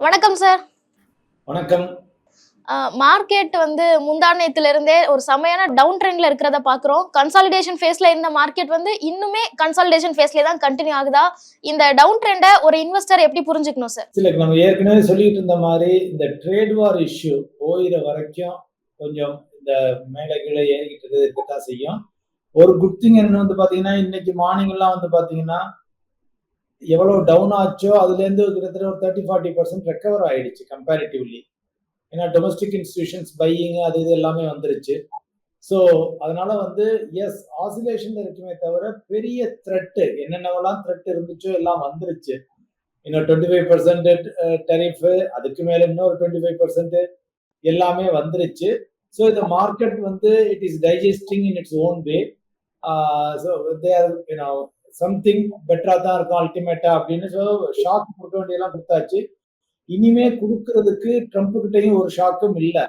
வணக்கம் சார் வணக்கம். மார்க்கெட் வந்து முந்தானயத்துல இருந்தே ஒரு செமையான டவுன் ட்ரெண்ட்ல இருக்கிறத பாக்குறோம். கன்சாலிடேஷன் ஃபேஸ்ல இருந்த மார்க்கெட் வந்து இன்னுமே கன்சாலிடேஷன் ஃபேஸ்ல தான் கண்டினியூ ஆகுதா? இந்த டவுன் ட்ரெண்டை ஒரு இன்வெஸ்டர் எப்படி புரிஞ்சுக்கணும் சார் சில நம்ம ஏற்கனவே சொல்லிட்டு இருந்த மாதிரி இந்த ட்ரேட் வார் இஷ்யூ போயிற வரைக்கும் கொஞ்சம் இந்த மேலே கீழே ஏறிக்கிட்டு இருக்கத்தான் செய்யும். ஒரு குட் திங் என்ன வந்து பாத்தீங்கன்னா இன்னைக்கு மார்னிங் எல்லாம் வந்து பாத்தீங்கன்னா எவ்வளவு டவுன் ஆச்சோ அதுலேருந்து கிட்டத்தட்ட ஒரு தேர்ட்டி ஃபார்ட்டி பர்சன்ட் ரெக்கவர் ஆயிடுச்சு கம்பேரிட்டிவ்லி ஏன்னா டொமஸ்டிக் இன்ஸ்டிடியூஷன்ஸ் பையிங் அது இது எல்லாமே வந்துருச்சு. ஸோ அதனால வந்து எஸ் ஆசிலேஷன் இருக்குமே தவிர பெரிய த்ரெட்டு என்னென்னவெல்லாம் த்ரெட் இருந்துச்சோ எல்லாம் வந்துருச்சு. இன்னும் டுவெண்ட்டி ஃபைவ் பர்சன்ட் டெரிஃப் அதுக்கு மேல இன்னொரு டுவெண்ட்டி ஃபைவ் பர்சன்ட் எல்லாமே வந்துருச்சு. ஸோ இந்த மார்க்கெட் வந்து it is digesting in its own way so there you know something பெட்டரா தான் இருக்கும் அல்டிமேட்டா அப்படின்னு ஸோ ஷாக் கொடுக்க வேண்டியெல்லாம் கொடுத்தாச்சு. இனிமே கொடுக்கறதுக்கு ட்ரம்ப் கிட்டையும் ஒரு ஷாக்கும் இல்லை.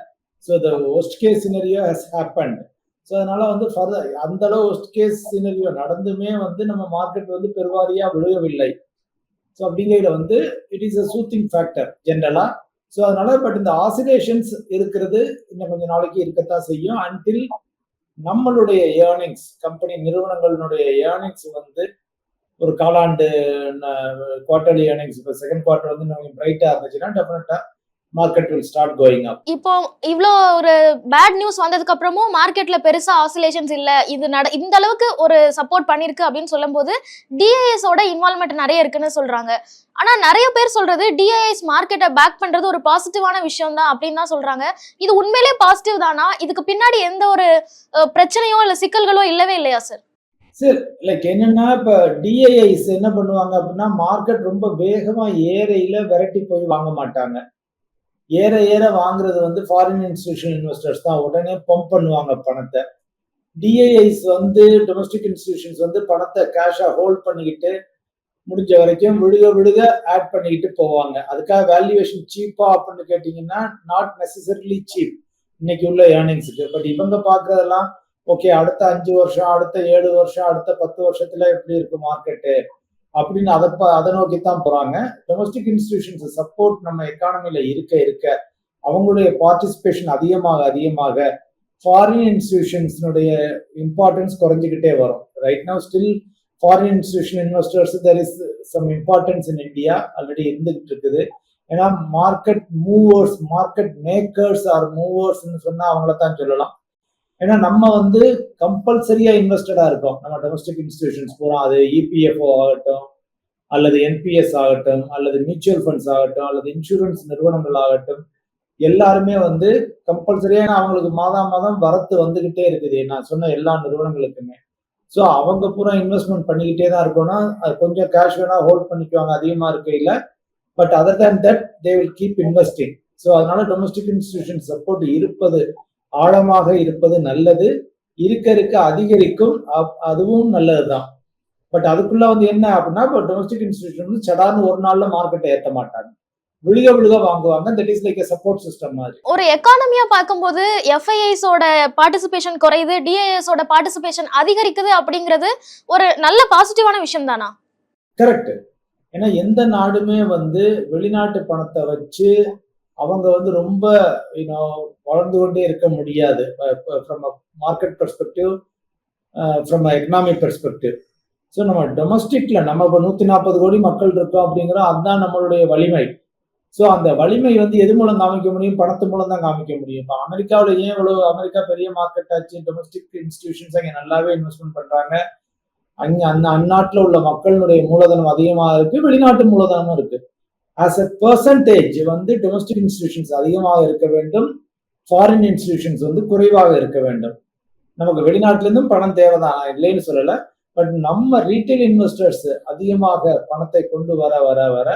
So the worst case scenario has happened so அதனால வந்து ஃபர்தர் அந்த அளவு ஒஸ்ட் கேஸ் சினரியோ நடந்துமே வந்து நம்ம மார்க்கெட் வந்து பெருவாரியா விழுகவில்லை. ஸோ அப்படிங்கிறதுல வந்து it is a soothing factor ஜென்ரலா ஸோ அதனால பட் இந்த ஆசிலேஷன்ஸ் இருக்கிறது இன்னும் கொஞ்சம் நாளைக்கு இருக்கத்தான் செய்யும். அன்டில் நம்மளுடைய ஏர்னிங்ஸ் கம்பெனி நிறுவனங்களுடைய ஏர்னிங்ஸ் வந்து ஒரு காலாண்டு குவார்டர்லி ஏர்னிங்ஸ் இப்போ செகண்ட் குவார்டர் வந்து நமக்கு பிரைட்டா இருந்துச்சுன்னா டெஃபினட்டாக market will start going up இப்போ இவ்வளோ ஒரு பேட் நியூஸ் வந்ததுக்கு அப்புறமும் மார்க்கெட்ல பெருசா ஆசிலேஷன்ஸ் இல்ல. இது நட இந்த அளவுக்கு ஒரு சப்போர்ட் பண்ணிருக்கு அப்படின்னு சொல்லும்போது டிஐஎஸ் ஓட இன்வால்மெண்ட் நிறைய இருக்குன்னு சொல்றாங்க. ஆனா நிறைய பேர் சொல்றது டிஐஎஸ் மார்க்கெட்டை பேக் பண்றது ஒரு பாசிட்டிவான விஷயம் தான் அப்படின்னு தான் சொல்றாங்க. இது உண்மையிலே பாசிட்டிவ் தானா? இதுக்கு பின்னாடி எந்த ஒரு பிரச்சனையோ இல்ல சிக்கல்களோ இல்லவே இல்லையா சார் சரி லைக் என்னன்னா இப்ப டிஐஐஸ் என்ன பண்ணுவாங்க அப்படின்னா மார்க்கெட் ரொம்ப வேகமா ஏறையில விரட்டி போய் வாங்க மாட்டாங்க. ஏற ஏற வாங்குறது வந்து ஃபாரின் இன்ஸ்டியூஷன் இன்வெஸ்டர்ஸ் தான். உடனே பம்ப் பண்ணுவாங்க பணத்தை. டிஐஐஸ் வந்து டொமஸ்டிக் இன்ஸ்டியூஷன்ஸ் வந்து பணத்தை கேஷாக ஹோல்ட் பண்ணிக்கிட்டு முடிஞ்ச வரைக்கும் விழுக விழுக ஆட் பண்ணிக்கிட்டு போவாங்க. அதுக்காக வேல்யூவேஷன் சீப்பா அப்படின்னு கேட்டிங்கன்னா நாட் நெசசரிலி சீப் இன்னைக்கு உள்ள ஏர்னிங்ஸுக்கு பட் இவங்க பார்க்கறதெல்லாம் ஓகே அடுத்த அஞ்சு வருஷம் அடுத்த ஏழு வருஷம் அடுத்த பத்து வருஷத்துல எப்படி இருக்கு மார்க்கெட்டு அப்படின்னு அதை ப- அதை நோக்கி தான் போறாங்க. டொமஸ்டிக் இன்ஸ்டிடியூஷன்ஸ் சப்போர்ட் நம்ம எக்கானமில இருக்க இருக்க அவங்களுடைய பார்ட்டிசிபேஷன் அதிகமாக அதிகமாக ஃபாரின் இன்ஸ்டிடியூஷன்ஸ்னுடைய இம்பார்ட்டன்ஸ் குறைஞ்சிக்கிட்டே வரும். Right now still foreign institution investors there is some importance in India already இருந்துகிட்டு இருக்குது ஏன்னா market movers market makers are மூவர்ஸ்னு சொன்னால் அவங்கள தான் சொல்லலாம். ஏன்னா நம்ம வந்து கம்பல்சரியா இன்வெஸ்டடா இருக்கோம். நம்ம டொமஸ்டிக் இன்ஸ்டிடியூஷன்ஸ் பூரா அது இபிஎஃப்ஓ ஆகட்டும் அல்லது என்பிஎஸ் ஆகட்டும் அல்லது மியூச்சுவல் ஃபண்ட்ஸ் ஆகட்டும் அல்லது இன்சூரன்ஸ் நிறுவனங்கள் ஆகட்டும் எல்லாருமே வந்து கம்பல்சரியா அவங்களுக்கு மாதம் மாதம் வரத்து வந்துகிட்டே இருக்குது. நான் சொன்ன எல்லா நிறுவனங்களுக்குமே. ஸோ அவங்க பூரா இன்வெஸ்ட்மெண்ட் பண்ணிக்கிட்டே தான் இருக்கணும் அது கொஞ்சம் கேஷ் வேணா ஹோல்ட் பண்ணிக்குவாங்க அதிகமா இல்லை. But other than that they will keep investing so அதனால டொமஸ்டிக் இன்ஸ்டிடியூஷன் சப்போர்ட் இருப்பது ஆழமாக இருப்பது நல்லது இருக்க இருக்க அதிகரிக்கும் அதுவும் நல்லதுதான். பட் அதுக்குள்ள வந்து என்ன அப்படின்னா இப்போ டொமஸ்டிக் இன்ஸ்டிடியூஷன் வந்து சடார்னு ஒரு நாள்ல மார்க்கெட்டை ஏத்த மாட்டாங்க. விழுக விழுக வாங்குவாங்க. That is like support system மாதிரி. ஒரு எக்கானமியா பார்க்கும்போது எஃப்ஐஐஸ் ஓட பார்ட்டிசிபேஷன் குறையுது டிஐஎஸ் ஓட பார்ட்டிசிபேஷன் அதிகரிக்குது அப்படிங்கிறது ஒரு நல்ல பாசிட்டிவான விஷயம் தானா கரெக்ட் ஏன்னா எந்த நாடுமே வந்து வெளிநாட்டு பணத்தை வச்சு அவங்க வந்து ரொம்ப யூனோ வளர்ந்து கொண்டே இருக்க முடியாது. From market perspective from economic perspective so நம்ம டொமஸ்டிக்ல நம்ம இப்போ நூத்தி நாற்பது கோடி மக்கள் இருக்கோம் அப்படிங்கிறோம் அதுதான் நம்மளுடைய வலிமை. ஸோ அந்த வலிமை வந்து எது மூலம் காமிக்க முடியும்? பணத்து மூலம் தான் காமிக்க முடியும். இப்போ அமெரிக்காவில் ஏன் இவ்வளோ அமெரிக்கா பெரிய மார்க்கெட் ஆச்சு? டொமஸ்டிக் இன்ஸ்டிடியூஷன்ஸ் அங்கே நல்லாவே இன்வெஸ்ட்மெண்ட் பண்றாங்க. அங்கே அந்த அந்நாட்டில் உள்ள மக்களுடைய மூலதனம் அதிகமாக இருக்கு. வெளிநாட்டு மூலதனமும் இருக்கு. ஆஸ் எ பெர்சன்டேஜ் வந்து டொமஸ்டிக் இன்ஸ்டிடியூஷன்ஸ் அதிகமாக இருக்க வேண்டும். ஃபாரின் இன்ஸ்டிடியூஷன்ஸ் வந்து குறைவாக இருக்க வேண்டும். நமக்கு வெளிநாட்டிலிருந்தும் பணம் தேவைதான். நான் இல்லைன்னு சொல்லல. பட் நம்ம ரீட்டைல் இன்வெஸ்டர்ஸ் அதிகமாக பணத்தை கொண்டு வர வர வர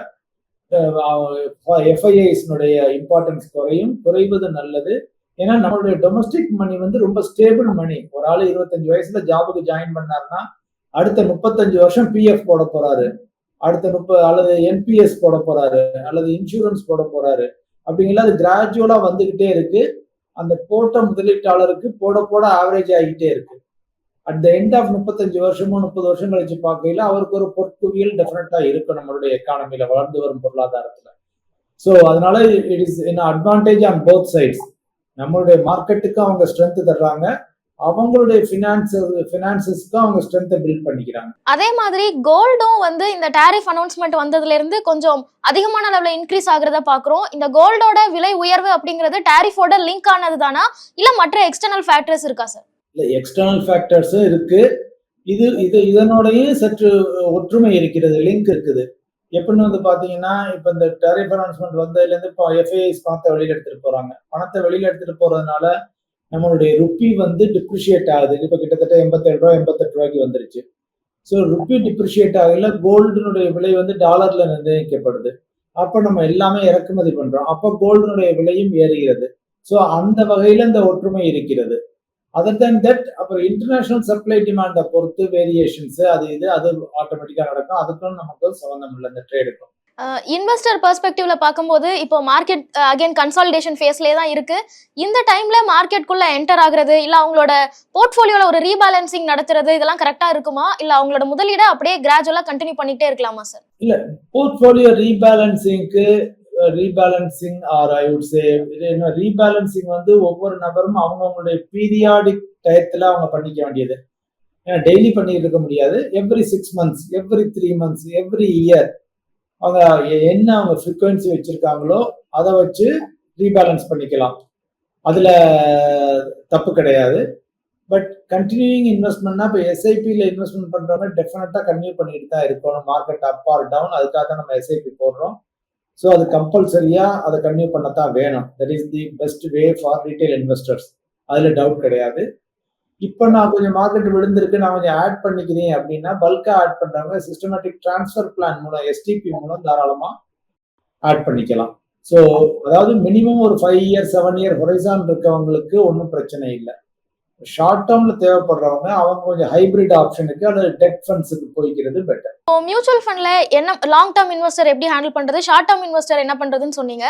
எஃப்ஐஐஸ்னுடைய இம்பார்ட்டன்ஸ் குறையும். குறைவது நல்லது. ஏன்னா நம்மளுடைய டொமஸ்டிக் மணி வந்து ரொம்ப ஸ்டேபிள் மணி ஒரு ஆள் இருபத்தஞ்சு வயசுல ஜாபுக்கு ஜாயின் பண்ணாருன்னா அடுத்த முப்பத்தஞ்சு வருஷம் பிஎஃப் போட போறாரு. அடுத்த முப்பது அல்லது என்பிஎஸ் போட போறாரு அல்லது இன்சூரன்ஸ் போட போறாரு அப்படிங்கிறது அது கிராஜுவலா வந்துகிட்டே இருக்கு. அந்த போட்ட முதலீட்டாளருக்கு போட போட ஆவரேஜ் ஆகிட்டே இருக்கு. அட் த எண்ட் ஆஃப் முப்பத்தஞ்சு வருஷமோ முப்பது வருஷம் கழிச்சு பார்க்கையில அவருக்கு ஒரு பொற்குவியல் டெஃபினட்டா இருக்கும் நம்மளுடைய எக்கானமியில வளர்ந்து வரும் பொருளாதாரத்துல. ஸோ அதனால இட் இஸ் என்ன அட்வான்டேஜ் ஆன் போத் சைட்ஸ் நம்மளுடைய மார்க்கெட்டுக்கு அவங்க ஸ்ட்ரென்த் தர்றாங்க. அவங்களுடைய ஃபினான்ஸ் ஃபினான்சஸ்க்கு அவங்க ஸ்ட்ரென்த்தை பில்ட் பண்ணிக்கிறாங்க. அதே மாதிரி கோல்டும் வந்து இந்த டாரிஃப் அனௌன்ஸ்மெண்ட் வந்ததுல இருந்து கொஞ்சம் அதிகமான அளவுல இன்க்ரீஸ் ஆகுறத பாக்குறோம் இந்த கோல்டோட விலை உயர்வு அப்படிங்கிறது டாரிஃபோட லிங்க் ஆனது தானா இல்ல மற்ற எக்ஸ்டர்னல் ஃபேக்டர்ஸ் இருக்கா சார் இல்லை எக்ஸ்டர்னல் ஃபேக்டர்ஸும் இருக்கு. இது இது இதனோடையும் சற்று ஒற்றுமை இருக்கிறது லிங்க் இருக்குது. எப்படின்னு வந்து பாத்தீங்கன்னா இப்போ இந்த டேரிஃப் அனௌன்ஸ்மெண்ட் வந்ததுலேருந்து இப்போ எஃப்ஐஐஸ் பணத்தை வெளியில எடுத்துட்டு போறாங்க. பணத்தை வெளியில எடுத்துட்டு போறதுனால நம்மளுடைய ருப்பி வந்து டிப்ரிஷியேட் ஆகுது. இப்போ கிட்டத்தட்ட எண்பத்தேழு ரூபா எண்பத்தெட்டு ரூபாய்க்கு வந்துருச்சு. ஸோ ருப்பி டிப்ரிஷியேட் ஆகல கோல்டுனுடைய விலை வந்து டாலர்ல நிர்ணயிக்கப்படுது. அப்போ நம்ம எல்லாமே இறக்குமதி பண்றோம். அப்போ கோல்டுனுடைய விலையும் ஏறுகிறது. ஸோ அந்த வகையில இந்த ஒற்றுமை இருக்கிறது. அதர் தேன் தட் அப்புறம் இன்டர்நேஷனல் சப்ளை டிமாண்டை பொறுத்து வேரியேஷன்ஸ் அது இது அது ஆட்டோமேட்டிக்காக நடக்கும். அதுக்கும் நமக்கு சம்மந்தம் இல்லை இந்த ட்ரேடுக்கும் இன்வெஸ்டர் பெர்ஸ்பெக்டிவ்ல பார்க்கும்போது இப்போ மார்க்கெட் அகைன் கன்சாலிடேஷன் ஃபேஸ்லேயே தான் இருக்கு. இந்த டைம்ல மார்க்கெட்குள்ள என்டர் ஆகுறது இல்ல அவங்களோட போர்ட்ஃபோலியோல ஒரு ரீபேலன்சிங் நடத்துறது இதெல்லாம் கரெக்டா இருக்குமா? இல்ல அவங்களோட முதலீடை அப்படியே கிராஜுவலா கண்டினியூ பண்ணிட்டே இருக்கலாமா sir portfolio ரீபேலன்சிங்க்கு rebalancing or I would say rebalancing வந்து ஒவ்வொரு நபரும் அவங்கவுங்களுடைய பீரியாடிக் டயத்துல அவங்க பண்ணிக்க வேண்டியது. ஏன்னா டெய்லி பண்ணிட்டு இருக்க முடியாது. Every six months every three months every year அவங்க என்ன அவங்க ஃப்ரீக்குவென்சி வச்சிருக்காங்களோ அதை வச்சு ரீபேலன்ஸ் பண்ணிக்கலாம். அதில் தப்பு கிடையாது. பட் கண்டினியூயிங் இன்வெஸ்ட்மெண்ட்னா இப்போ எஸ்ஐபியில் இன்வெஸ்ட்மெண்ட் பண்ணுறவங்க டெஃபினட்டாக கன்டினியூ பண்ணிட்டு தான் இருக்கணும். மார்க்கெட் அப் ஆர் டவுன் அதுக்காக தான் நம்ம எஸ்ஐபி போடுறோம். ஸோ அது கம்பல்சரியாக அதை கன்டினியூ பண்ணத்தான் வேணும். That is the best way for retail investors அதில் டவுட் கிடையாது. இப்போ நான் கொஞ்சம் மார்க்கெட் விழுந்திருக்கு நான் கொஞ்சம் ஆட் பண்ணிக்கிறேன் அப்படின்னா பல்காக ஆட் பண்ணுறவங்க சிஸ்டமேட்டிக் ட்ரான்ஸ்ஃபர் பிளான் மூலம் எஸ்டிபி மூலம் தாராளமாக ஆட் பண்ணிக்கலாம். ஸோ அதாவது மினிமம் ஒரு five year seven year horizon இருக்கவங்களுக்கு ஒன்றும் பிரச்சனை இல்லை. ஷார்ட் டேர்ம்ல தேவைப்படுறவங்க அவங்க கொஞ்சம் ஹைபிரிட் ஆப்ஷனுக்கு அல்லது டெட் ஃபண்ட்ஸுக்கு போய்க்கிறது பெட்டர் இப்போ மியூச்சுவல் ஃபண்ட்ல என்ன லாங் டேர்ம் இன்வெஸ்டர் எப்படி ஹேண்டில் பண்றது ஷார்ட் டேர்ம் இன்வெஸ்டர் என்ன பண்றதுன்னு சொன்னீங்க.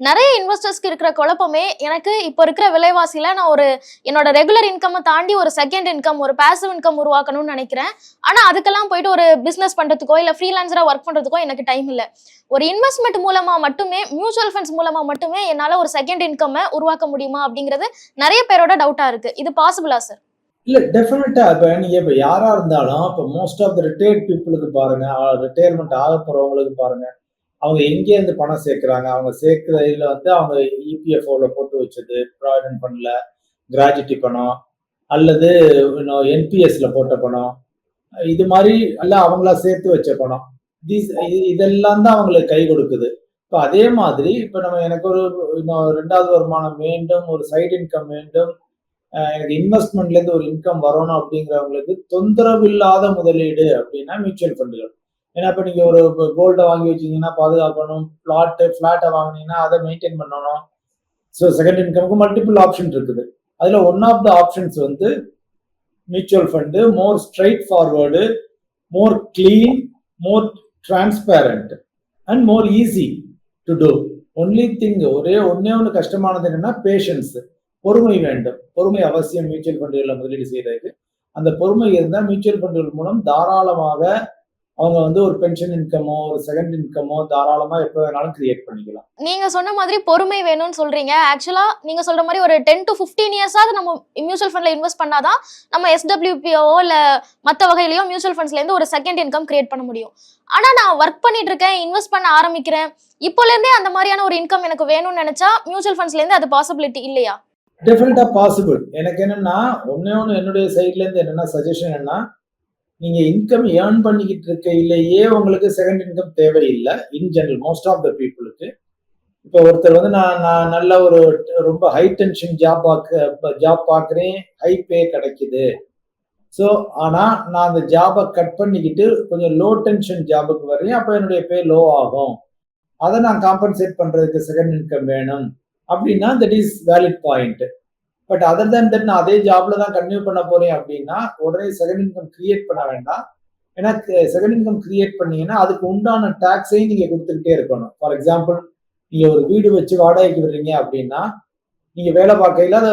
நிறைய இன்வெஸ்டர்ஸ்க்கு இருக்கிற குழப்பமே எனக்கு இப்போ இருக்கிற விலைவாசியில நான் ஒரு என்னோட ரெகுலர் இன்கம் தாண்டி ஒரு செகண்ட் இன்கம் ஒரு பாசிவ் இன்கம் உருவாக்கணும்னு நினைக்கிறேன். ஆனா அதுக்கெல்லாம் போயிட்டு ஒரு பிசினஸ் பண்றதுக்கோ இல்ல ஃப்ரீலான்சரா ஒர்க் பண்றதுக்கோ எனக்கு டைம் இல்லை. ஒரு இன்வெஸ்ட்மெண்ட் மூலமா மட்டுமே மியூச்சுவல் ஃபண்ட்ஸ் மூலமா மட்டுமே என்னால ஒரு செகண்ட் இன்கம் உருவாக்க முடியுமா அப்படிங்கிறது நிறைய பேரோட டவுட்டா இருக்கு. இது பாசிபிளா சார் இல்ல டெஃபினட்டா இப்ப நீங்க இப்ப யாரா இருந்தாலும் இப்ப மோஸ்ட் ஆஃப் த ரிட்டையர்ட் பீப்புளுக்கு பாருங்க ரிட்டையர்மெண்ட் ஆக போறவங்களுக்கு பாருங்க. அவங்க எங்கே இருந்து பணம் சேர்க்கிறாங்க? அவங்க சேர்க்கிறதுல வந்து அவங்க இபிஎஃப்ஓல போட்டு வச்சது ப்ராவிடன்ட் ஃபண்ட்ல கிராஜுட்டி பணம் அல்லது என்பிஎஸ்ல போட்ட பணம் இது மாதிரி எல்லாம் அவங்களா சேர்த்து வச்ச பணம். தீஸ் இதெல்லாம் தான் அவங்களுக்கு கை கொடுக்குது. இப்போ அதே மாதிரி இப்போ நம்ம எனக்கு ஒரு இன்னும் ரெண்டாவது வருமானம் வேண்டும் ஒரு சைடு இன்கம் வேண்டும் எனக்கு இன்வெஸ்ட்மெண்ட்ல இருந்து ஒரு இன்கம் வரணும் அப்படிங்கிறவங்களுக்கு தொந்தரவு இல்லாத முதலீடு அப்படின்னா மியூச்சுவல் ஃபண்டுகள் ஏன்னா இப்போ நீங்க ஒரு கோல்டை வாங்கி வச்சீங்கன்னா பாதுகாக்கணும் பிளாட்டு ஃப்ளாட்டை வாங்கினீங்கன்னா அதை மெயின்டைன் பண்ணணும். ஸோ செகண்ட் இன்கமுக்கு மல்டிபிள் ஆப்ஷன் இருக்குது. அதுல ஒன் ஆஃப் த ஆப்ஷன்ஸ் வந்து mutual fund more straight forward more clean more transparent and more easy to do only thing ஒரே ஒன்னே ஒன்று கஷ்டமானது என்னன்னா பேஷன்ஸ் பொறுமை வேண்டும். பொறுமை அவசியம் மியூச்சுவல் ஃபண்டுகளில் முதலீடு செய்யறதுக்கு அந்த பொறுமை இருந்தால் மியூச்சுவல் ஃபண்டுகள் மூலம் தாராளமாக அவங்க வந்து ஒரு பென்ஷன் இன்கமோ ஒரு செகண்ட் இன்கமோ தாராளமா எப்போ வேணாலும் கிரியேட் பண்ணிக்கலாம். நீங்க சொன்ன மாதிரி பொறுமை வேணும்னு சொல்றீங்க. ஆக்சுவலா நீங்க சொல்ற மாதிரி ஒரு டென் டு பிப்டீன் இயர்ஸாவது நம்ம மியூச்சுவல் ஃபண்ட்ல இன்வெஸ்ட் பண்ணாதான் நம்ம எஸ்டபிள்யூபிஓ இல்ல மத்த வகையிலயோ மியூச்சுவல் ஃபண்ட்ஸ்ல இருந்து ஒரு செகண்ட் இன்கம் கிரியேட் பண்ண முடியும். ஆனா நான் ஒர்க் பண்ணிட்டு இருக்கேன் இன்வெஸ்ட் பண்ண ஆரம்பிக்கிறேன். இப்போல இருந்தே அந்த மாதிரியான ஒரு இன்கம் எனக்கு வேணும்னு நினைச்சா மியூச்சுவல் ஃபண்ட்ஸ்ல இருந்து அது பாசிபிலிட்டி இல்லையா? டெஃபினட்டா பாசிபிள் எனக்கு என்னன்னா ஒன்னே ஒன்று என்னுடைய சைட்ல இருந்து என்னன்னா சஜஷன் என்ன நீங்க இன்கம் ஏர்ன் பண்ணிக்கிட்டு இருக்கையிலேயே உங்களுக்கு செகண்ட் இன்கம் தேவையில்லை. In general most of the பீப்புளுக்கு இப்போ ஒருத்தர் வந்து நான் நான் நல்ல ஒரு ரொம்ப ஹை டென்ஷன் ஜாப் பார்க்க ஜாப் பார்க்குறேன் ஹை பே கிடைக்குது. ஸோ ஆனால் நான் அந்த ஜாபை கட் பண்ணிக்கிட்டு கொஞ்சம் லோ டென்ஷன் ஜாபுக்கு வரேன் அப்போ என்னுடைய பே லோ ஆகும். அதை நான் காம்பன்சேட் பண்ணுறதுக்கு செகண்ட் இன்கம் வேணும். அப்படின்னா that is valid point but other than that நான் அதே ஜாப்ல தான் கன்டினியூ பண்ண போறேன் அப்படின்னா உடனே செகண்ட் இன்கம் கிரியேட் பண்ண வேண்டாம். ஏன்னா செகண்ட் இன்கம் கிரியேட் பண்ணீங்கன்னா அதுக்கு உண்டான டாக்ஸையும் நீங்க கொடுத்துக்கிட்டே இருக்கணும். ஃபார் எக்ஸாம்பிள் நீங்க ஒரு வீடு வச்சு வாடகைக்கு விடுறீங்க அப்படின்னா நீங்க வேலை பார்க்கையில அந்த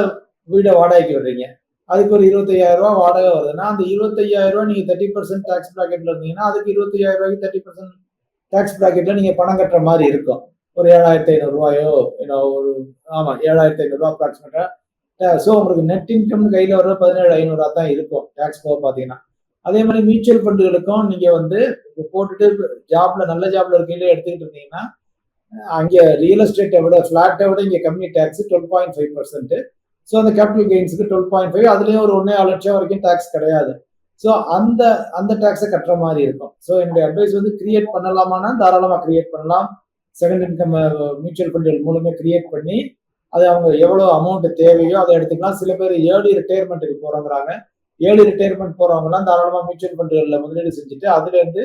வீடை வாடகைக்கு விடுறீங்க. அதுக்கு ஒரு இருபத்தையாயிரம் ரூபா வாடகை வருதுன்னா அந்த இருபத்தையாயிரம் ரூபா நீங்க தேர்ட்டி பர்சன்ட் டாக்ஸ் ப்ராக்கெட்ல இருந்தீங்கன்னா அதுக்கு இருபத்தையாயிரம் ரூபாய்க்கு தேர்ட்டி பர்சன்ட் டாக்ஸ் ப்ராக்கெட்ல நீங்க பணம் கட்டுற மாதிரி இருக்கும். ஒரு ஏழாயிரத்தி ஐநூறு ரூபாயோ ஒரு ஆமா ஏழாயிரத்தி ஐநூறுரூவா அப்ராக்சிமேட்டா ஸோ உங்களுக்கு நெட் இன்கம் கையில் வர பதினேழு ஐநூறுரூவா தான் இருக்கும் டேக்ஸ் போக பார்த்தீங்கன்னா. அதே மாதிரி மியூச்சுவல் ஃபண்டுகளுக்கும் நீங்கள் வந்து இப்போ போட்டுட்டு ஜாப்ல நல்ல ஜாப்ல இருக்கையில எடுத்துக்கிட்டு இருந்தீங்கன்னா அங்கே ரியல் எஸ்டேட்டை விட ஃப்ளாட்டை விட இங்கே கம்மி tax twelve point five percent so அந்த கேபிட்டல் கெயின்ஸுக்கு டுவெல் பாயிண்ட் ஃபைவ் அதுலேயும் ஒரு ஒன்றே லட்சம் வரைக்கும் டேக்ஸ் கிடையாது. ஸோ அந்த அந்த டேக்ஸை கட்டுற மாதிரி இருக்கும். ஸோ என்னுடைய அட்வைஸ் வந்து கிரியேட் பண்ணலாமான்னா தாராளமாக கிரியேட் பண்ணலாம். செகண்ட் இன்கம் மியூச்சுவல் ஃபண்டுகள் மூலமே கிரியேட் பண்ணி அது அவங்க எவ்வளோ அமௌண்ட் தேவையோ அதை எடுத்துக்கலாம். சில பேர் ஏர்லி ரிட்டையர்மெண்ட்டுக்கு போகிறோங்கிறாங்க ஏர்லி ரிட்டையர்மெண்ட் போகிறவங்கலாம் தாராளமாக மியூச்சுவல் ஃபண்டுகளில் முதலீடு செஞ்சுட்டு அதுலேருந்து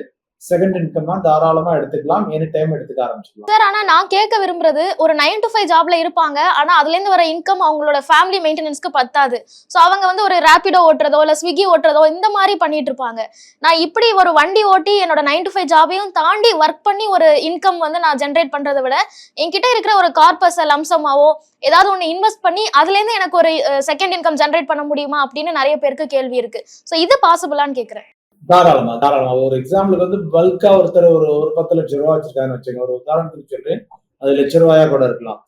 செகண்ட் இன்கம்மா தாராளமா எடுத்துக்கலாம். எனி டைம் எடுத்துக்க ஆரம்பிச்சிடலாம் சார் ஆனா நான் கேட்க விரும்புறது ஒரு நைன் டு ஃபைவ் ஜாப்ல இருப்பாங்க. ஆனா அதுல இருந்து வர இன்கம் அவங்களோட ஃபேமிலி மெயின்டெனன்ஸ்க்கு பத்தாது. சோ அவங்க வந்து ஒரு ரேபிடோ ஓட்டுறதோ இல்ல ஸ்விக்கி ஓட்டுறதோ இந்த மாதிரி பண்ணிட்டு இருப்பாங்க. நான் இப்படி ஒரு வண்டி ஓட்டி என்னோட நைன் டு ஃபைவ் ஜாபையும் தாண்டி ஒர்க் பண்ணி ஒரு இன்கம் வந்து நான் ஜென்ரேட் பண்றதை விட என்கிட்ட இருக்கிற ஒரு கார்பஸ் லம்சமாவோ ஏதாவது ஒன்று இன்வெஸ்ட் பண்ணி அதுல இருந்து எனக்கு ஒரு செகண்ட் இன்கம் ஜென்ரேட் பண்ண முடியுமா அப்படின்னு நிறைய பேருக்கு கேள்வி இருக்கு. சோ இது பாசிபிளான்னு கேக்குறேன் தாராளமா தாராளமா. ஒரு எக்ஸாம்பிளுக்கு வந்து பல்கா ஒருத்தர் ஒரு ஒரு பத்து லட்சம் ரூபா வச்சிருக்காருன்னு வச்சுங்க ஒரு உதாரணத்துக்கு சொல்றேன். அது லட்ச ரூபாயா கூட இருக்கலாம்.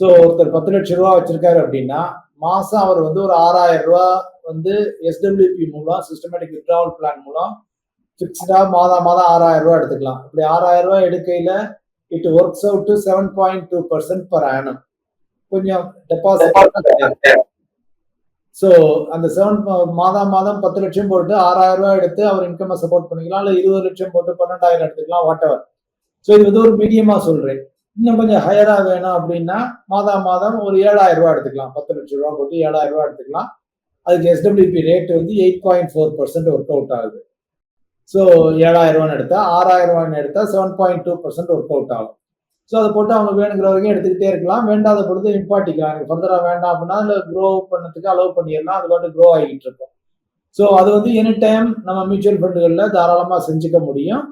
ஸோ ஒருத்தர் பத்து லட்சம் ரூபா வச்சிருக்காரு அப்படின்னா மாசம் அவர் வந்து ஒரு ஆறாயிரம் ரூபா வந்து எஸ்டபிள்யூபி மூலம் சிஸ்டமேட்டிக் விட்ராவல் பிளான் மூலம் ஃபிக்ஸ்டா மாதம் மாதம் ஆறாயிரம் ரூபா எடுத்துக்கலாம். இப்படி ஆறாயிரம் ரூபாய் எடுக்கையில it works out to seven point two percent per annum கொஞ்சம் டெபாசிட் ஸோ அந்த செவன் uh, மாதம் மாதம் பத்து லட்சம் போட்டு ஆறாயிரம் ரூபாய் எடுத்து அவர் இன்கம்மை சப்போர்ட் பண்ணிக்கலாம். இல்லை இருபது லட்சம் போட்டு பன்னெண்டாயிரம் எடுத்துக்கலாம் வாட் எவர் ஸோ இது வந்து ஒரு மீடியமாக சொல்கிறேன் இன்னும் கொஞ்சம் ஹையராக வேணும் அப்படின்னா மாதம் மாதம் ஒரு ஏழாயிரம் ரூபா எடுத்துக்கலாம். பத்து லட்சம் ரூபா போட்டு ஏழாயிரம் ரூபா எடுத்துக்கலாம். அதுக்கு எஸ்டபிள்யூபி ரேட் வந்து eight point four percent work out ஆகுது. ஸோ ஏழாயிரம் ரூபான்னு எடுத்தால் ஆறாயிரம் ரூபான்னு எடுத்தால் seven point two percent work out ஆகும். ஸோ அதை போட்டு அவங்க வேணுங்கிற வரைக்கும் எடுத்துக்கிட்டே இருக்கலாம். வேண்டாத பொழுது நிப்பாட்டிக்கலாம் ஃபர்தராக வேண்டாம் அப்படின்னா அதில் க்ரோ பண்ணதுக்கு அலோவ் பண்ணிடலாம். அது பாட்டு க்ரோ ஆகிட்டு இருக்கும். ஸோ அது வந்து எனி டைம் நம்ம மியூச்சுவல் ஃபண்டுகளில் தாராளமாக செஞ்சுக்க முடியும்.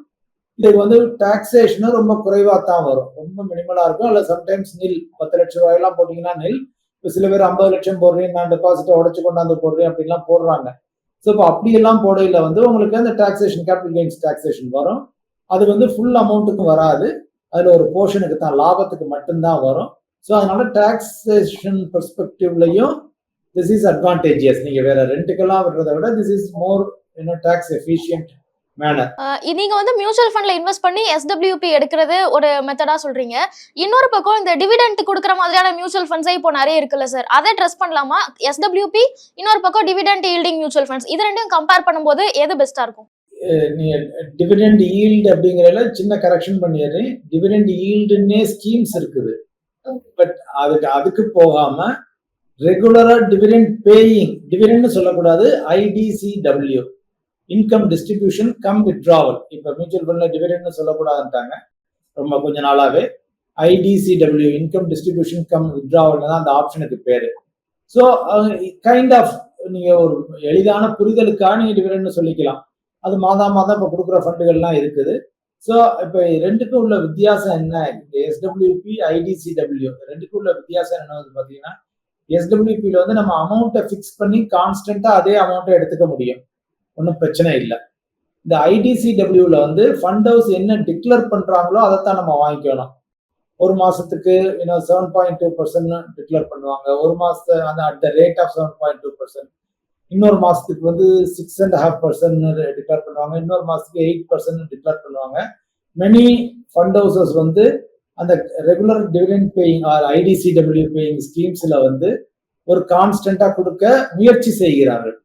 இதுக்கு வந்து டாக்ஸேஷனும் ரொம்ப குறைவாக தான் வரும். ரொம்ப மினிமலாக இருக்கும். இல்லை சம்டைம்ஸ் நில் பத்து லட்சம் ரூபாயெல்லாம் போட்டிங்கன்னா நில் இப்போ சில பேர் ஐம்பது லட்சம் போடுறேன் நான் டெபாசிட்டை உடச்சு கொண்டாந்து போடுறேன் அப்படின்லாம் போடுறாங்க. ஸோ இப்போ அப்படியெல்லாம் போடையில் வந்து உங்களுக்கு அந்த டாக்ஸேஷன் கேபிட்டல் கெயின்ஸ் டாக்ஸேஷன் வரும். அது வந்து ஃபுல் அமௌண்ட்டுக்கும் வராது. அதில் ஒரு போர்ஷனுக்கு தான் லாபத்துக்கு மட்டும்தான் வரும். ஸோ அதனால டாக்ஸேஷன் பெர்ஸ்பெக்டிவ்லையும் திஸ் இஸ் அட்வான்டேஜியஸ் நீங்க வேற ரெண்டுக்கெல்லாம் விடுறத விட திஸ் இஸ் மோர் என்ன டாக்ஸ் எஃபிஷியன்ட் நீங்க வந்து மியூச்சுவல் ஃபண்ட்ல இன்வெஸ்ட் பண்ணி எஸ்டபிள்யூபி எடுக்கிறது ஒரு மெத்தடா சொல்றீங்க. இன்னொரு பக்கம் இந்த டிவிடெண்ட் கொடுக்குற மாதிரியான மியூச்சுவல் ஃபண்ட்ஸே இப்போ நிறைய இருக்குல்ல சார் அதை ட்ரெஸ் பண்ணலாமா? எஸ்டபிள்யூபி இன்னொரு பக்கம் டிவிடெண்ட் ஈல்டிங் மியூச்சுவல் ஃபண்ட்ஸ் இது ரெண்டையும் கம்பேர் பண்ணும்போது எது பெஸ்டா இருக்கும்? நீங்கள் டிவிடெண்ட் ஈல்டு அப்படிங்கிறதுல சின்ன கரெக்ஷன் பண்ணிடுறேன். டிவிடெண்ட் ஈல்டுன்னே ஸ்கீம்ஸ் இருக்குது. பட் அதுக்கு அதுக்கு போகாம ரெகுலரா டிவிடெண்ட் பேயிங் டிவிடெண்ட் சொல்லக்கூடாது IDCW income distribution cum withdrawal இப்போ மியூச்சுவல் ஃபண்ட்ல டிவிடெண்ட் சொல்லக்கூடாதுன்ட்டாங்க. ரொம்ப கொஞ்ச நாளாவே IDCW income distribution cum withdrawal தான் அந்த ஆப்ஷனுக்கு பேரு. ஸோ கைண்ட் ஆஃப் நீங்க ஒரு எளிதான புரிதலுக்காக நீங்க டிவிடெண்ட் சொல்லிக்கலாம். அது மாதா மாதம் இப்போ கொடுக்குற ஃபண்டுகள்லாம் இருக்குது. ஸோ இப்போ ரெண்டுக்கும் உள்ள வித்தியாசம் என்ன? இந்த எஸ்டபிள்யூபி ஐடிசிடபிள்யூ ரெண்டுக்கும் உள்ள வித்தியாசம் என்ன பார்த்தீங்கன்னா எஸ்டபிள்யூபியில் வந்து நம்ம அமௌண்ட்டை ஃபிக்ஸ் பண்ணி கான்ஸ்டண்ட்டாக அதே அமௌண்ட்டை எடுத்துக்க முடியும். ஒன்றும் பிரச்சனை இல்லை. இந்த ஐடிசிடபிள்யூவில் வந்து ஃபண்ட் ஹவுஸ் என்ன டிக்ளேர் பண்ணுறாங்களோ அதைத்தான் நம்ம வாங்கிக்கணும். ஒரு மாதத்துக்கு இன்னும் seven point two percent declare பண்ணுவாங்க. ஒரு மாசத்து அந்த at the rate of seven point two percent இன்னொரு மாசத்துக்கு வந்து six and half percent declare பண்ணுவாங்க. இன்னொரு மாசத்துக்கு எயிட் பர்சன்ட் டிக்ளேர் பண்ணுவாங்க. மெனி ஃபண்ட் ஹவுசஸ் வந்து அந்த regular dividend paying or IDCW paying ஸ்கீம்ஸ்ல வந்து ஒரு கான்ஸ்டண்டா கொடுக்க முயற்சி செய்கிறார்கள்.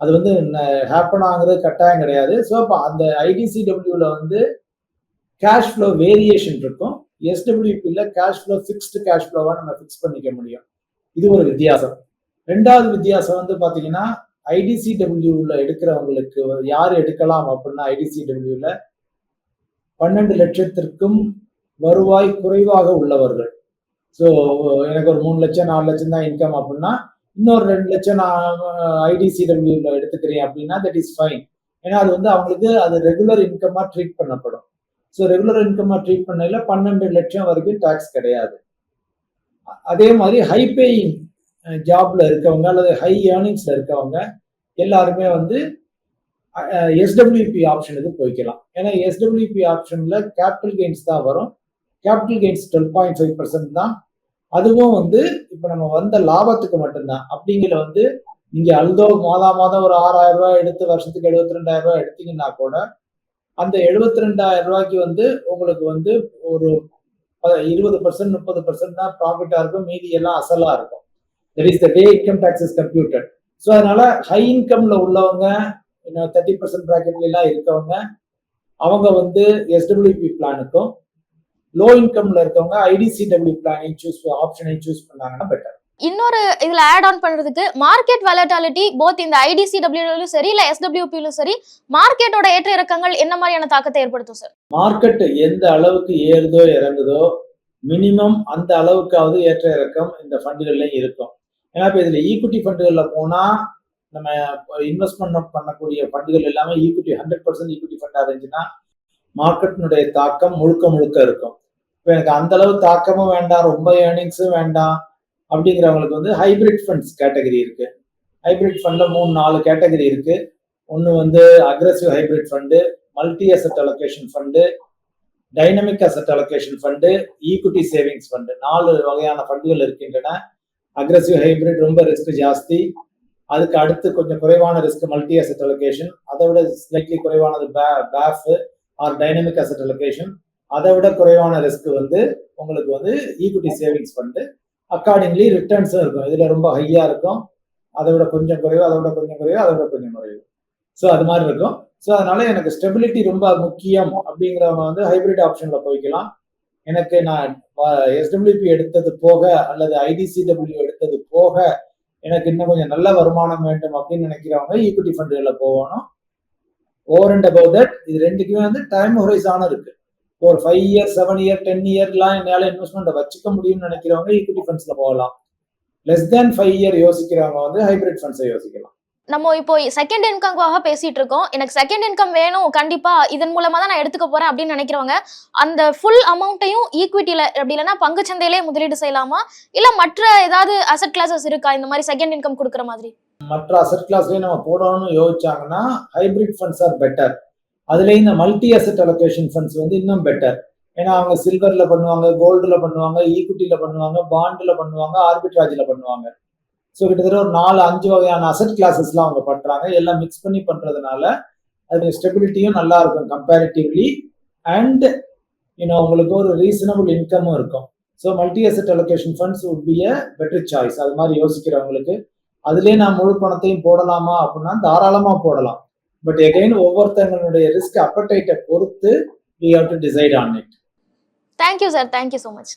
அது வந்து ஹேப்பன் ஆகுறது கட்டாயம் கிடையாது. ஸோ அப்போ அந்த ஐடிசிடபிள்யூல வந்து கேஷ் ஃப்ளோ வேரியேஷன் இருக்கும். எஸ்டபிள்யூபியில் கேஷ் ஃப்ளோ ஃபிக்ஸ்டு கேஷ் ஃப்ளோவாக நம்ம ஃபிக்ஸ் பண்ணிக்க முடியும். இது ஒரு வித்தியாசம். ரெண்டாவது வித்தியாசம் வந்து பாத்தீங்கன்னா ஐடிசிடபிள்யூல எடுக்கிறவங்களுக்கு யார் எடுக்கலாம் அப்படின்னா ஐடிசிடபிள்யூல பன்னெண்டு லட்சத்திற்கும் வருவாய் குறைவாக உள்ளவர்கள். ஸோ எனக்கு ஒரு மூணு லட்சம் நாலு லட்சம் தான் இன்கம் அப்படின்னா இன்னொரு ரெண்டு லட்சம் நான் ஐடிசிடபிள்யூல எடுத்துக்கிறேன் அப்படின்னா தட் இஸ் ஃபைன் ஏன்னா அது வந்து அவங்களுக்கு அது ரெகுலர் இன்கமாக ட்ரீட் பண்ணப்படும். ஸோ ரெகுலர் இன்கமாக ட்ரீட் பண்ணல பன்னெண்டு லட்சம் வரைக்கும் டேக்ஸ் கிடையாது. அதே மாதிரி ஹை பேயிங் ஜாப்ல இருக்கவங்க அல்லது ஹை ஏர்னிங்ஸ்ல இருக்கவங்க எல்லாருமே வந்து எஸ்டபிள்யூபி ஆப்ஷனுக்கு போய்க்கலாம். ஏன்னா எஸ்டபிள்யூபி ஆப்ஷன்ல கேபிட்டல் கெயின்ஸ் தான் வரும். Capital gains twelve point five percent தான். அதுவும் வந்து இப்போ நம்ம வந்த லாபத்துக்கு மட்டும்தான். அப்படிங்கிற வந்து நீங்க அல்தோ மாதா மாதம் ஒரு ஆறாயிரம் ரூபாய் எடுத்து வருஷத்துக்கு எழுபத்தி ரெண்டாயிரம் ரூபாய் எடுத்தீங்கன்னா கூட அந்த எழுபத்தி ரெண்டாயிரம் ரூபாய்க்கு வந்து உங்களுக்கு வந்து ஒரு இருபது பர்சன்ட் முப்பது பர்சன்ட் தான் ப்ராஃபிட்டா இருக்கும். மீதி எல்லாம் அசலா இருக்கும். That is the day income tax is computed so அதனால ஹை இன்கம்ல உள்ளவங்க தேர்ட்டி பர்சன்ட் ப்ராக்கெட்ல எல்லாம் இருக்கவங்க அவங்க வந்து எஸ்டபிள்யூபி பிளானுக்கும் லோ இன்கம்ல இருக்கவங்க ஐடிசிடபிள்யூ பிளானையும் சூஸ் ஆப்ஷனையும் சூஸ் பண்ணாங்கன்னா பெட்டர் இன்னொரு இதுல ஆட் ஆன் பண்றதுக்கு மார்க்கெட் வெலட்டாலிட்டி போத் இந்த ஐடிசிடபிள்யூலும் சரி இல்ல எஸ்டபிள்யூபிலும் சரி மார்க்கெட்டோட ஏற்ற இறக்கங்கள் என்ன மாதிரியான தாக்கத்தை ஏற்படுத்தும் சார் மார்க்கெட் எந்த அளவுக்கு ஏறுதோ இறங்குதோ மினிமம் அந்த அளவுக்காவது ஏற்ற இறக்கம் இந்த ஃபண்டுகள்லையும் இருக்கும். ஏன்னா இப்போ இதில் ஈக்விட்டி ஃபண்டுகளில் போனால் நம்ம இன்வெஸ்ட்மெண்ட் பண்ணக்கூடிய ஃபண்டுகள் எல்லாமே ஈக்விட்டி ஹண்ட்ரட் பர்சன்ட் ஈக்விட்டி ஃபண்டாக இருந்துச்சுன்னா மார்க்கெட்டினுடைய தாக்கம் முழுக்க முழுக்க இருக்கும். இப்போ எனக்கு அந்த அளவு தாக்கமும் வேண்டாம் ரொம்ப ஏர்னிங்ஸும் வேண்டாம் அப்படிங்கிறவங்களுக்கு வந்து ஹைபிரிட் ஃபண்ட்ஸ் கேட்டகரி இருக்கு. ஹைபிரிட் ஃபண்டில் மூணு நாலு கேட்டகரி இருக்கு. ஒன்று வந்து aggressive hybrid fund multi asset allocation fund dynamic asset allocation fund equity savings fund நாலு வகையான ஃபண்டுகள் இருக்கின்றன. அக்ரஸிவ் ஹைபிரிட் ரொம்ப ரிஸ்க் ஜாஸ்தி. அதுக்கு அடுத்து கொஞ்சம் குறைவான ரிஸ்க் மல்டி அசெட் அலோகேஷன் அதை விட ஸ்லைட்லி குறைவானது BAF or dynamic asset allocation அதை விட குறைவான ரிஸ்க் வந்து உங்களுக்கு வந்து ஈக்விட்டி சேவிங்ஸ் ஃபண்டு அக்கார்டிங்லி ரிட்டர்ன்ஸும் இருக்கும். இதுல ரொம்ப ஹையா இருக்கும். அதை விட கொஞ்சம் குறைவு அதை விட கொஞ்சம் குறைவு அதை விட கொஞ்சம் குறைவு. ஸோ அது மாதிரி இருக்கும். ஸோ அதனால எனக்கு ஸ்டெபிலிட்டி ரொம்ப முக்கியம் அப்படிங்கிறவங்க வந்து ஹைபிரிட் ஆப்ஷன்ல போய்க்கலாம். எனக்கு நான் எஸ்டபிள்யூபி எடுத்தது போக அல்லது ஐடிசிடபிள்யூ எடுத்தது போக எனக்கு இன்னும் கொஞ்சம் நல்ல வருமானம் வேண்டும் அப்படின்னு நினைக்கிறவங்க ஈக்விட்டி ஃபண்டுகளில் போகணும். ஓவர் அண்ட் அபவ் தட் இது ரெண்டுக்குமே வந்து டைம் ஹொரைசான இருக்கு. ஒரு five year seven year ten இயர்லாம் என்னால் இன்வெஸ்ட்மெண்ட்டை வச்சுக்க முடியும்னு நினைக்கிறவங்க ஈக்விட்டி ஃபண்ட்ஸில் போகலாம். லெஸ் தேன் ஃபைவ் இயர் யோசிக்கிறவங்க வந்து ஹைபிரிட் ஃபண்ட்ஸை யோசிக்கலாம். நம்ம இப்போ செகண்ட் இன்கம்காக பேசிட்டு இருக்கோம் எனக்கு செகண்ட் இன்கம் வேணும் கண்டிப்பா இதன் மூலமா தான் நான் எடுத்துக்க போறேன் அப்படின்னு நினைக்கிறவங்க அந்த ஃபுல் அமௌண்ட்டையும் ஈக்விட்டியில அப்படி இல்லைன்னா பங்கு சந்தையிலே முதலீடு செய்யலாமா? இல்ல மற்ற ஏதாவது அசெட் கிளாஸஸ் இருக்கா? இந்த மாதிரி செகண்ட் இன்கம் கொடுக்குற மாதிரி. மற்ற அசெட் கிளாஸ்லயும் நம்ம போடணும்னு யோசிச்சாங்கன்னா ஹைபிரிட் ஃபண்ட்ஸ் ஆர் பெட்டர் அதுலேயும் இந்த மல்டி அசெட் அலோகேஷன் ஃபண்ட்ஸ் வந்து இன்னும் பெட்டர் ஏன்னா அவங்க சில்வர்ல பண்ணுவாங்க கோல்டுல பண்ணுவாங்க ஈக்விட்டில பண்ணுவாங்க பாண்டுல பண்ணுவாங்க ஆர்பிட்ராஜ்ல பண்ணுவாங்க. ஸோ கிட்டத்தட்ட ஒரு நாலு அஞ்சு வகையான அசெட் கிளாஸஸ்லாம் அவங்க பண்றாங்க. எல்லாம் மிக்ஸ் பண்ணி பண்ணுறதுனால அது ஸ்டெபிலிட்டியும் நல்லா இருக்கும் கம்பேரிட்டிவ்லி அண்ட் இன்னும் உங்களுக்கு ஒரு ரீசனபிள் இன்கமும் இருக்கும். So multi asset allocation funds would be a better choice அது மாதிரி யோசிக்கிறவங்களுக்கு. அதுலேயே நான் முழு பணத்தையும் போடலாமா அப்படின்னா தாராளமாக போடலாம். பட் எகைன் ஒவ்வொருத்தங்களுடைய ரிஸ்க் அப்படைட்டை பொறுத்து we have to decide on it thank you sir thank you so much